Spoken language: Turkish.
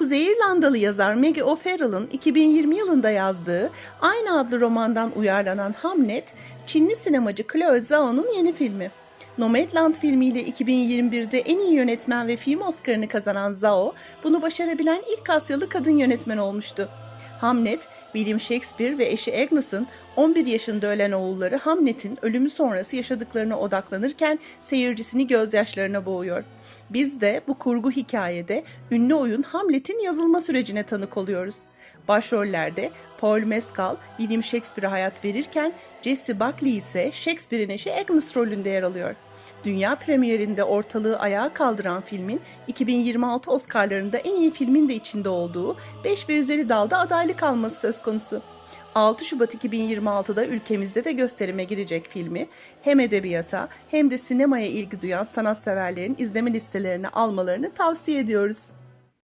Kuzey İrlandalı yazar Maggie O'Farrell'ın 2020 yılında yazdığı aynı adlı romandan uyarlanan Hamlet, Çinli sinemacı Chloe Zhao'nun yeni filmi. Nomadland filmiyle 2021'de en iyi yönetmen ve film Oscar'ını kazanan Zhao, bunu başarabilen ilk Asyalı kadın yönetmen olmuştu. Hamlet, William Shakespeare ve eşi Agnes'ın 11 yaşında ölen oğulları Hamlet'in ölümü sonrası yaşadıklarına odaklanırken seyircisini gözyaşlarına boğuyor. Biz de bu kurgu hikayede ünlü oyun Hamlet'in yazılma sürecine tanık oluyoruz. Başrollerde Paul Mescal, William Shakespeare'e hayat verirken Jesse Buckley ise Shakespeare'in eşi Agnes rolünde yer alıyor. Dünya premierinde ortalığı ayağa kaldıran filmin 2026 Oscar'larında en iyi filmin de içinde olduğu 5 ve üzeri dalda adaylık alması söz konusu. 6 Şubat 2026'da ülkemizde de gösterime girecek filmi hem edebiyata hem de sinemaya ilgi duyan sanatseverlerin izleme listelerine almalarını tavsiye ediyoruz.